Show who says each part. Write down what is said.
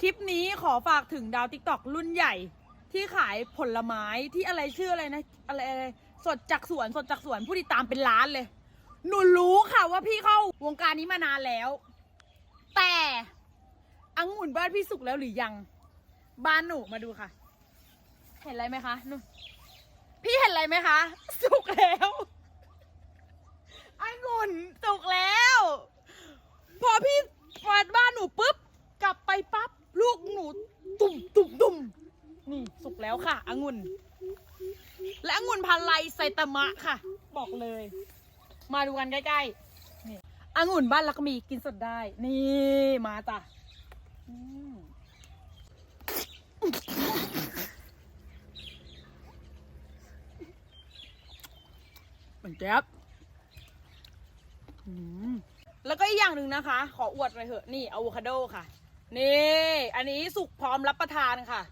Speaker 1: คลิปนี้ขอฝากถึงดาวติ๊กตอกรุ่นใหญ่ ที่ขายผลไม้ที่อะไรชื่ออะไรนะอะไรอะไรสดจากสวนสดจากสวนผู้ติดตามเป็นล้านเลย หนูรู้ค่ะว่าพี่เข้าวงการนี้มานานแล้ว แต่องุ่นบ้านพี่สุกแล้วหรือยัง บ้านหนูมาดูค่ะ เห็นอะไรไหมคะนู่นพี่เห็นอะไรไหมคะ สุกแล้วองุ่นสุกแล้ว พอพี่ฟัดบ้านหนูปุ๊บ กลับไปปั๊บ ลูกหนู ตุ่มตุ่มตุ่มนี่สุก แล้วค่ะองุ่น และองุ่นพันไรไซตามะค่ะ บอกเลย มาดูกันใกล้ๆนี่องุ่นบ้านเราก็มีกินสดได้ นี่มาจ้ะมเหมือนแจ๊บแล้วก็อีกอย่างหนึ่งนะคะ ขออวดเลยเถอะ นี่อะโวคาโดค่ะ นี่ อันนี้สุกพร้อมรับประทานค่ะ